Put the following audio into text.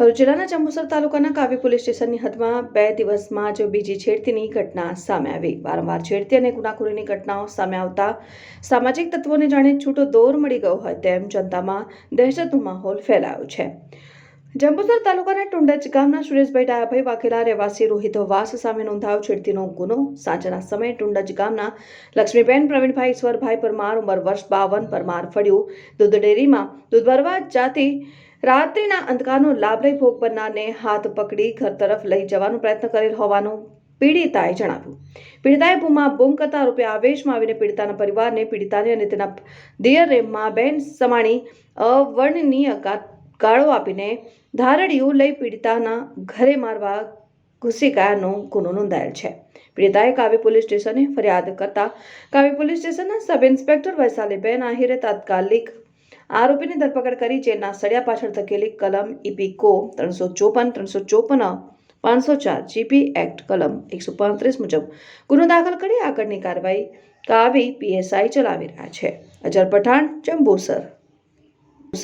ભરૂચ જિલ્લાના જંબુસર તાલુકાના કાવી પોલીસ સ્ટેશનની હદમાં બે દિવસમાં જ બીજી છેડતીની ઘટના સામે આવી. વારંવાર છેડતી અને ગુનાખોરીની ઘટનાઓ સામે આવતા સામાજિક તત્વોને જાણે છૂટો દોર મળી ગયો હોય તેમ જનતામાં દહેશતનો માહોલ ફેલાયો છે. જંબુસર તાલુકાના ટુંડજ ગામના સુરેશભાઈ ડાયાભાઈ વાઘેલા રહેવાસી રોહિત વાસ સામે નોંધાયો છેડતીનો ગુનો. સાંજના સમયે ટુંડજ ગામના લક્ષ્મીબેન પ્રવીણભાઈ ઈશ્વરભાઈ પરમાર ઉંમર વર્ષ બાવન પરમાર ફળ્યું. દૂધ ડેરીમાં દૂધ ભરવા જાતી રાત્રિના અંધકારનો લાભ લઈ ભોગ બનનારને હાથ પકડી ઘર તરફ લઈ જવાનો પ્રયત્ન કરેલ હોવાનું પીડિતાએ જણાવ્યું. પીડિતાએ બૂમા બૂમ કરતા આરોપી આવેશમાં આવીને પીડિતાના પરિવારને, પીડિતાને અને તેના દિયરે મા બેન સમાણી અવર્ણનીય ગાળો આપીને ધારડીયું લઈ પીડિતાના ઘરે મારવા ઘૂસી ગયાનો ગુનો નોંધાયેલ છે. પીડિતાએ કાવી પોલીસ સ્ટેશને ફરિયાદ કરતા કાવી પોલીસ સ્ટેશનના સબ ઇન્સ્પેક્ટર વૈશાલીબેન આહિરે તાત્કાલિક આરોપીની ધરપકડ કરી જેલના સળિયા પાછળ ધકેલી કલમ ઈપી કો ત્રણસો ચોપન ત્રણસો ચોપન, પાંચસો ચાર જીપી એક્ટ કલમ એકસો પાંત્રીસ મુજબ ગુનો દાખલ કરી આગળની કાર્યવાહી કાવી પીએસઆઈ ચલાવી રહ્યા છે. અજર પઠાણ જંબુસર